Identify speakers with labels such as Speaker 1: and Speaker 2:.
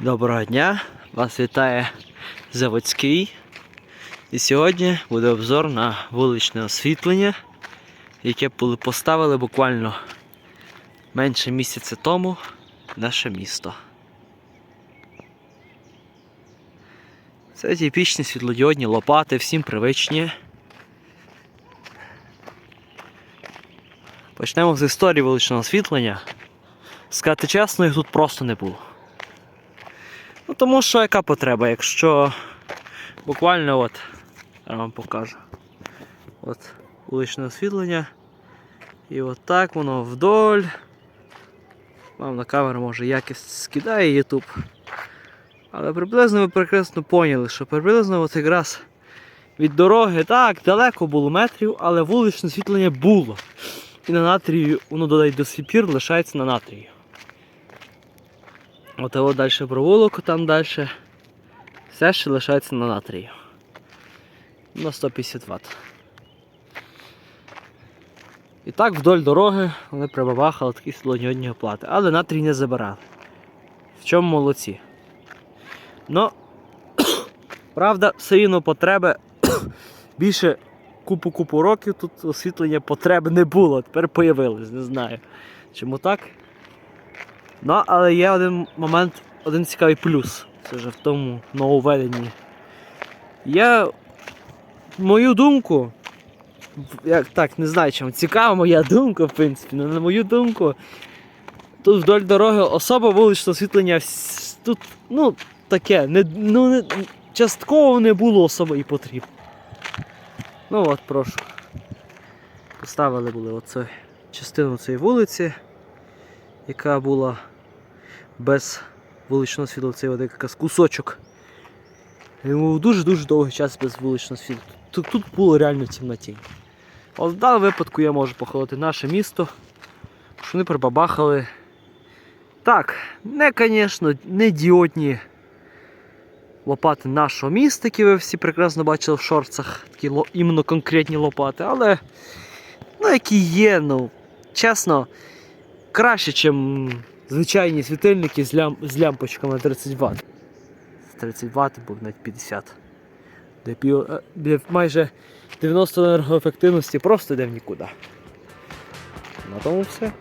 Speaker 1: Доброго дня! Вас вітає Заводський. І сьогодні буде обзор на вуличне освітлення, яке поставили буквально менше місяця тому наше місто. Це типічні світлодіодні лопати, всім привичні. Почнемо з історії вуличного освітлення. Сказати чесно, їх тут просто не було. Ну тому що яка потреба, якщо буквально от, я вам покажу. От вуличне освітлення. І от так воно вдоль. Вам на камеру може якість скидає YouTube. Але приблизно ви прекрасно поняли, що приблизно от якраз від дороги так, далеко було метрів, але вуличне освітлення було. І на натрію, воно додай до сих пір лишається на натрію. От далі провулок, там далі. Все ще лишається на натрію. На 150 Вт. І так вдоль дороги вони прибабахали такі слоньодні оплати. Але натрій не забирали. В чому молодці? Ну, правда, все рівно потреби більше купу-купу років тут освітлення потреби не було. Тепер появилось, не знаю. Чому так? Ну, але є один момент, один цікавий плюс. Це вже в тому нововведенні. Я мою думку, як так, не знаю, чому цікава моя думка, в принципі, але на мою думку, тут вдоль дороги особо вуличне освітлення тут, ну, таке, не, ну, не, частково не було особо і потрібно. Ну от, прошу. Поставили були оцю частину цієї вулиці яка була без вуличного світла, це якраз кусочок. Він був дуже-дуже довгий час без вуличного світла. Тут, тут було реально темнотінь. От в даному випадку я можу похвалити наше місто, що вони прибабахали. Так, не, звісно, не діодні лопати нашого міста, які ви всі прекрасно бачили в шорцах, такі іменно конкретні лопати, але ну, які є, ну, чесно, краще, ніж звичайні світильники з, лям... з лямпочками 30 Вт. 30 Вт був навіть 50. Де, пів... де майже 90 енергоефективності просто йде в нікуди. На тому все.